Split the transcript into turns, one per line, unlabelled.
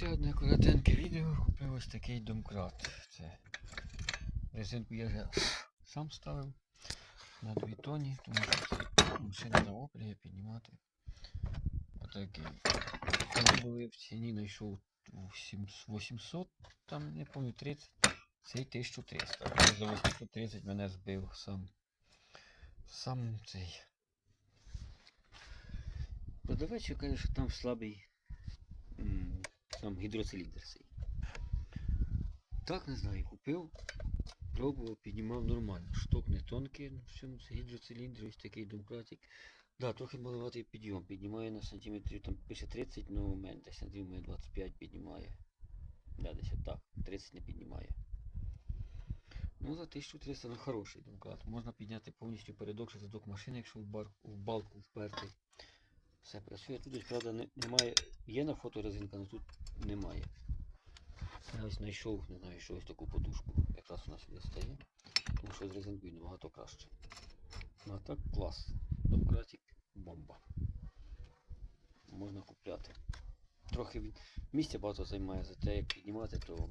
ще одне коротеньке відео. Купив ось такий домкрат. Це резинку я вже сам ставив на дві тоні, тому що це машина на опріги піднімати. Отакий. Коли були в ціні знайшов 800, там не пам'ятаю 30, цей 1300. За 830 мене збив сам. Сам цей. Продавець каже, що там слабий м, сам гідроциліндр цей. Так не знаю, купив, пробував, піднімав нормально. Шток не тонкий, ну, в цьому це гідроциліндр, ось такий домкратик. Да, трохи маловатий підйом. Піднімає на сантиметрів, там пише 30, ну менше, десь сантиметрів 25 піднімає. Да, десь так, 30 не піднімає. Ну, за 1300 ну, хороший домкрат. Можна підняти повністю передок задок машини, якщо в, бар, в балку впертий. Все працює. Тут, правда, немає. Є на фото резинка, але тут немає. Я ось знайшов, не знаю, що ось таку подушку. Якраз у нас стає. Тому що з резинкою набагато краще. Ну а так клас. Домкратик бомба. Можна купляти. Трохи місця багато займає, зате як піднімати, то.